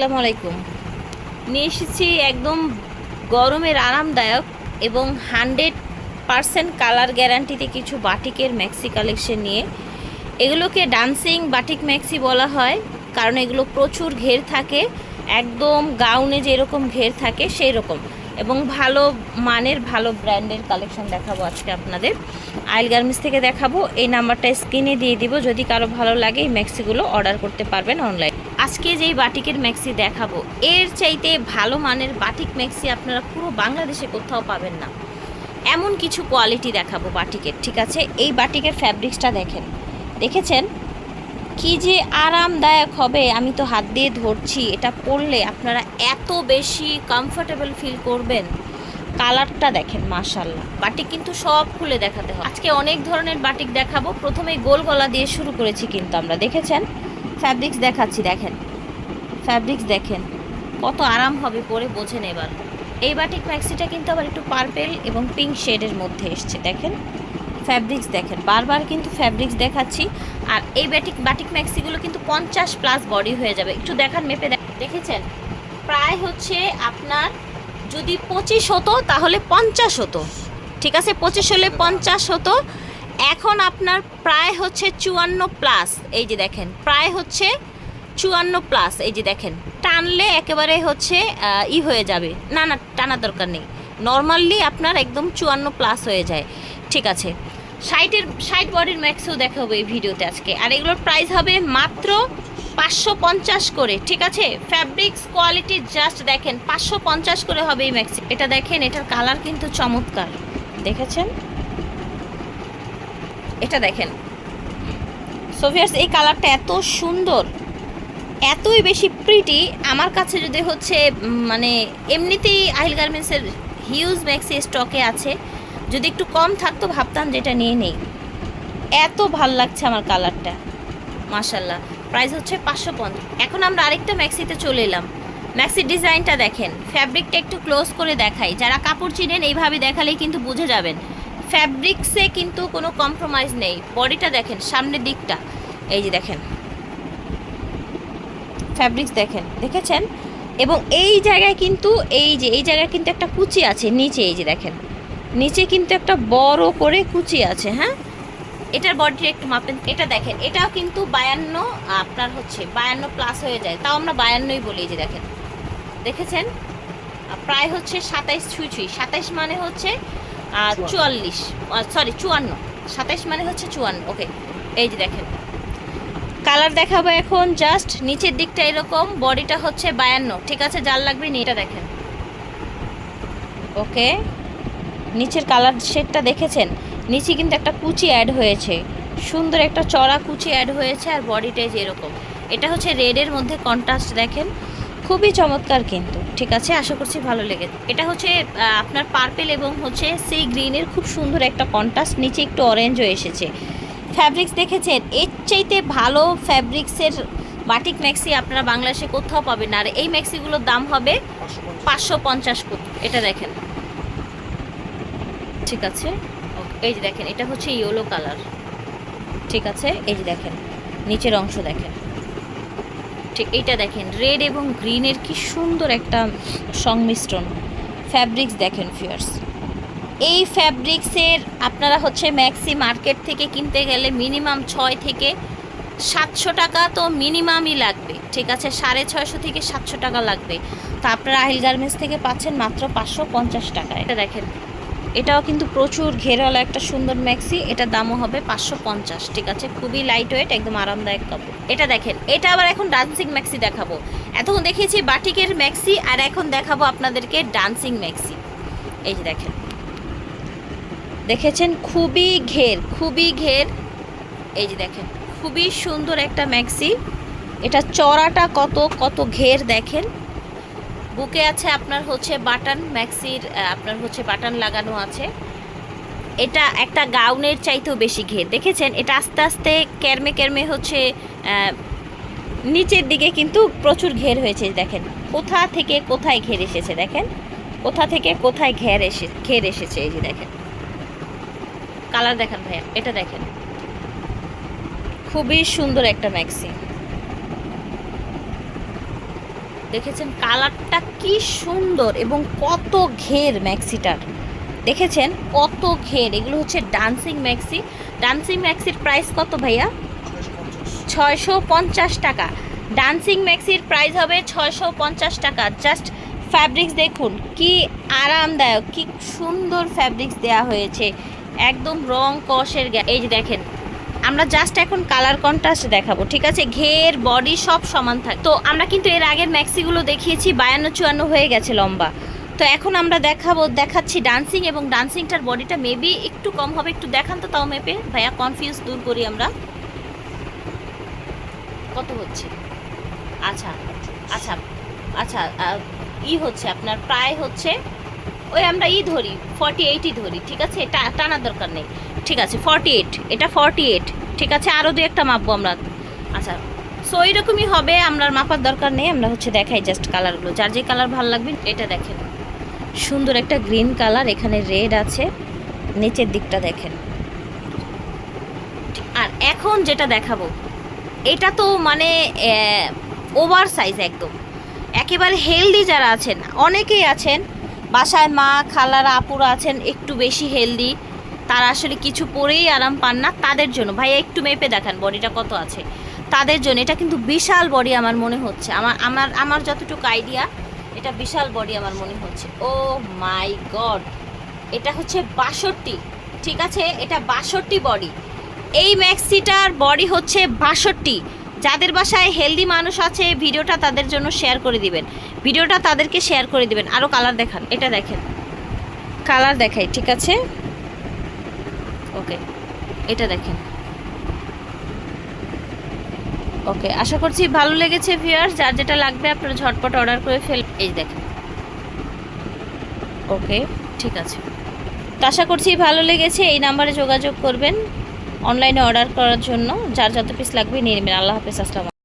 আসসালামু আলাইকুম। নিয়ে এসেছি একদম গরমের আরামদায়ক এবং হান্ড্রেড পারসেন্ট কালার গ্যারান্টিতে কিছু বাটিকের ম্যাক্সি কালেকশন নিয়ে। এগুলোকে ডান্সিং বাটিক ম্যাক্সি বলা হয়, কারণ এগুলো প্রচুর ঘের থাকে, একদম গাউনে যেরকম ঘের থাকে সেই রকম এবং ভালো মানের, ভালো ব্র্যান্ডের কালেকশন দেখাবো আজকে আপনাদের। আইল গার্মেন্টস থেকে দেখাবো। এই নাম্বারটা স্ক্রিনে দিয়ে দিব। যদি কারও ভালো লাগে, এই ম্যাক্সিগুলো অর্ডার করতে পারবেন অনলাইন আজকে যেই বাটিকের ম্যাক্সি দেখাবো, এর চাইতে ভালো মানের বাটিক ম্যাক্সি আপনারা পুরো বাংলাদেশে কোথাও পাবেন না। এমন কিছু কোয়ালিটি দেখাবো বাটিকের, ঠিক আছে? এই বাটিকের ফ্যাব্রিক্সটা দেখেন। দেখেছেন? কি যে আরামদায়ক হবে, আমি তো হাত দিয়ে ধরছি। এটা পরলে আপনারা এত বেশি কমফোর্টেবল ফিল করবেন। কালারটা দেখেন মাশাল্লাহ বাটিক কিন্তু সব খুলে দেখাতে হয় আজকে অনেক ধরনের বাটিক দেখাবো। প্রথমে গোল গলা দিয়ে শুরু করেছি কিন্তু আমরা, দেখেছেন? ফ্যাব্রিক্স দেখাচ্ছি, দেখেন। ফ্যাব্রিক্স দেখেন, কত আরাম হবে পরে, বোঝেন এবার। এই বাটিক ম্যাক্সিটা কিন্তু আবার একটু পার্পেল এবং পিঙ্ক শেডের মধ্যে এসছে, দেখেন। ফ্যাব্রিক্স দেখেন। বারবার কিন্তু ফ্যাব্রিক্স দেখাচ্ছি। আর এই ব্যাটিক বাটিক ম্যাক্সিগুলো কিন্তু পঞ্চাশ প্লাস বডি হয়ে যাবে। একটু দেখান, মেপে দেখ- দেখেছেন? প্রায় হচ্ছে আপনার যদি পঁচিশ হতো, তাহলে পঞ্চাশ হতো। ঠিক আছে? পঁচিশ হলে পঞ্চাশ হতো। এখন আপনার প্রায় হচ্ছে চুয়ান্ন প্লাস এই যে দেখেন, প্রায় হচ্ছে চুয়ান্ন প্লাস এই যে দেখেন, টানলে একেবারে হচ্ছে ই হয়ে যাবে। না না, টানার দরকার নেই। নর্মালি আপনার একদম চুয়ান্ন প্লাস হয়ে যায়। ঠিক আছে? ষাটের, ষাট বডির ম্যাক্সও দেখাবো এই ভিডিওতে আজকে। আর এগুলোর প্রাইস হবে মাত্র পাঁচশো পঞ্চাশ করে, ঠিক আছে? ফ্যাব্রিক্স কোয়ালিটি জাস্ট দেখেন, পাঁচশো পঞ্চাশ করে হবে এই ম্যাক্সি। এটা দেখেন, এটার কালার কিন্তু চমৎকার। দেখেছেন? এটা দেখেন। সোভিয়ার্স এই কালারটা এত সুন্দর, এতই বেশি প্রিটি আমার কাছে যদি হচ্ছে মানে এমনিতেই আহিল গার্মেন্টসের হিউজ ম্যাক্সি স্টকে আছে। যদি একটু কম থাকতো ভাবতাম যেটা নিয়ে নেই। এত ভালো লাগছে আমার কালারটা। মাশাল্লাহ প্রাইস হচ্ছে পাঁচশো পঞ্চাশ। এখন আমরা আরেকটা ম্যাক্সিতে চলে এলাম। ম্যাক্সির ডিজাইনটা দেখেন। ফ্যাব্রিকটা একটু ক্লোজ করে দেখাই। যারা কাপড় চিনেন, এইভাবে দেখালেই কিন্তু বুঝে যাবেন। ফ্যাব্রিক্সে কিন্তু কোনো কম্প্রোমাইজ নেই। বডিটা দেখেন, সামনের দিকটা। এই যে দেখেন। ফ্যাব্রিক্স দেখেন। দেখেছেন? এবং এই জায়গায় কিন্তু, এই যে, এই জায়গায় কিন্তু একটা কুচি আছে, নিচে এই যে দেখেন। নিচে কিন্তু একটা বড় করে কুচি আছে হ্যাঁ? এটার বডিটা একটু মাপেন এটা দেখেন এটাও কিন্তু বায়ান্ন আপনার হচ্ছে বায়ান্ন প্লাস হয়ে যায়। তাও আমরা বায়ান্নই বলি এই যে দেখেন। দেখেছেন? প্রায় হচ্ছে সাতাইশ ছুঁই ছুঁই। সাতাইশ মানে হচ্ছে চুয়াল্লিশ। সরি চুয়ান্ন। সাতাইশ মানে হচ্ছে চুয়ান্ন ওকে এই যে দেখেন। কালার দেখাবো এখন জাস্ট নিচের দিকটা এরকম বডিটা হচ্ছে বায়ান্ন। ঠিক আছে যার লাগবে নিয়ে এটা দেখেন। ওকে নিচের কালার শেডটা দেখেছেন? নিচে কিন্তু একটা কুচি অ্যাড হয়েছে। সুন্দর একটা চড়া কুচি অ্যাড হয়েছে আর বডিটাই যেরকম এটা হচ্ছে রেডের মধ্যে কন্ট্রাস্ট দেখেন। খুবই চমৎকার কিন্তু। ঠিক আছে? আশা করছি ভালো লেগে, এটা হচ্ছে আপনার পার্পেল এবং হচ্ছে সি গ্রিনের খুব সুন্দর একটা কন্ট্রাস্ট নিচে একটু অরেঞ্জও এসেছে। ফ্যাব্রিক্স দেখেছেন? এর চাইতে ভালো ফ্যাব্রিক্সের বাটিক ম্যাক্সি আপনারা বাংলাদেশে কোথাও পাবেন আর এই ম্যাক্সিগুলোর দাম হবে পাঁচশো পঞ্চাশ কোটি এটা দেখেন। ঠিক আছে। এই যে দেখেন, এটা হচ্ছে ইয়েলো কালার ঠিক আছে, এই যে দেখেন, নিচের অংশ দেখেন। ঠিক, এইটা দেখেন রেড এবং গ্রিনের কি সুন্দর একটা সংমিশ্রণ। ফ্যাব্রিক্স দেখেন ফিয়ার্স এই ফ্যাব্রিক্সের আপনারা হচ্ছে ম্যাক্সি মার্কেট থেকে কিনতে গেলে মিনিমাম ছয় থেকে সাতশো টাকা তো মিনিমামই লাগবে। ঠিক আছে, সাড়ে ছয়শো থেকে সাতশো টাকা লাগবে। তো আপনারা আহিল গার্মেন্টস থেকে পাচ্ছেন মাত্র পাঁচশো পঞ্চাশ টাকা। এটা দেখেন এটাও কিন্তু প্রচুর ঘেরওয়ালা একটা সুন্দর ম্যাক্সি এটার দামও হবে পাঁচশো পঞ্চাশ, ঠিক আছে? খুবই লাইট ওয়েট একদম আরামদায়ক কাপড়। এটা দেখেন, এটা আবার এখন ডান্সিং ম্যাক্সি দেখাবো। এতক্ষণ দেখিয়েছি বাটিকের ম্যাক্সি আর এখন দেখাবো আপনাদেরকে ডান্সিং ম্যাক্সি এই যে দেখেন। দেখেছেন? খুবই ঘের খুবই ঘের। এই যে দেখেন, খুবই সুন্দর একটা ম্যাক্সি এটা চড়াটা কত কত ঘের দেখেন? বুকে আছে আপনার হচ্ছে বাটন, ম্যাক্সির আপনার হচ্ছে বাটন লাগানো আছে। এটা একটা গাউনের চাইতেও বেশি ঘের। দেখেছেন? এটা আস্তে আস্তে ক্যারমে ক্যারমে হচ্ছে নিচের দিকে কিন্তু প্রচুর ঘের হয়েছে, দেখেন। কোথা থেকে কোথায় ঘের এসেছে, দেখেন? কোথা থেকে কোথায় ঘের এসে, ঘের এসেছে, এই যে দেখেন। কালার দেখেন ভাইয়া, এটা দেখেন। খুবই সুন্দর একটা ম্যাক্সি। দেখেছেন কালারটা কি সুন্দর এবং কত ঘের ম্যাক্সিটার। দেখেছেন কত ঘের, এগুলো হচ্ছে ডান্সিং ম্যাক্সি। ডান্সিং ম্যাক্সির প্রাইস কত ভাইয়া? ছয়শো পঞ্চাশ টাকা। ডান্সিং ম্যাক্সির প্রাইস হবে ছয়শো পঞ্চাশ টাকা। জাস্ট ফ্যাব্রিক্স দেখুন, কি আরামদায়ক, কি সুন্দর ফ্যাব্রিক্স দেওয়া হয়েছে। একদম রং কষের এই যে দেখেন আমরা জাস্ট এখন কালার কন্ট্রাস্ট দেখাবো, ঠিক আছে? ঘের বডি সব সমান থাকে। তো আমরা কিন্তু এর আগের ম্যাক্সিগুলো দেখিয়েছি, বায়ান্ন, চুয়ান্ন হয়ে গেছে লম্বা। তো এখন আমরা দেখাবো, দেখাচ্ছি ডান্সিং এবং ডান্সিংটার বডিটা মেবি একটু কম হবে, একটু দেখান তো তাও মেপে ভাইয়া কনফিউজ দূর করি আমরা। কত হচ্ছে? আচ্ছা আচ্ছা আচ্ছা ই হচ্ছে আপনার, প্রায় হচ্ছে, ওই আমরা ই ধরি ফর্টি এইটই ধরি, ঠিক আছে? টানার দরকার নেই। ঠিক আছে ফর্টি এইট এটা ফর্টি এইট ঠিক আছে আরও দু একটা মাপবো আমরা। আচ্ছা সো এইরকমই হবে, আমরা মাপার দরকার নেই, আমরা হচ্ছে দেখাই জাস্ট কালারগুলো যার যে কালার ভালো লাগবে, এটা দেখেন। সুন্দর একটা গ্রিন কালার এখানে রেড আছে, নিচের দিকটা দেখেন। আর এখন যেটা দেখাবো, এটা তো মানে ওভার সাইজ একদম। একেবারে হেলদি যারা আছেন, অনেকেই আছেন, বাসায় মা, খালারা, আপুরা আছেন, একটু বেশি হেলদি তারা আসলে কিছু পরেই আরাম পান না তাদের জন্য। ভাইয়া, একটু মেপে দেখান বডিটা কত আছে? তাদের জন্য, এটা কিন্তু বিশাল বডি আমার মনে হচ্ছে। আমার আমার আমার যতটুকু আইডিয়া এটা বিশাল বডি আমার মনে হচ্ছে। ও মাই গড এটা হচ্ছে বাষট্টি, ঠিক আছে? এটা বাষট্টি বডি এই ম্যাক্সিটার বডি হচ্ছে বাষট্টি। যাদের বাসায় হেলদি মানুষ আছে ভিডিওটা তাদের জন্য শেয়ার করে দিবেন। ভিডিওটা তাদেরকে শেয়ার করে দিবেন। আরও কালার দেখান। এটা দেখেন। কালার দেখাই, ঠিক আছে? ওকে, এটা দেখেন। ওকে, আশা করছি ভালো লেগেছে ভিউয়ার্স যার যেটা লাগবে আপনারা ঝটপট অর্ডার করে ফেল এই দেখেন। ওকে, ঠিক আছে। তো আশা করছি ভালো লেগেছে, এই নাম্বারে যোগাযোগ করবেন অনলাইনে অর্ডার করার জন্য। যার যত পিস লাগবে নিয়ে নেবেন। আল্লাহ হাফেজ, আসসালাম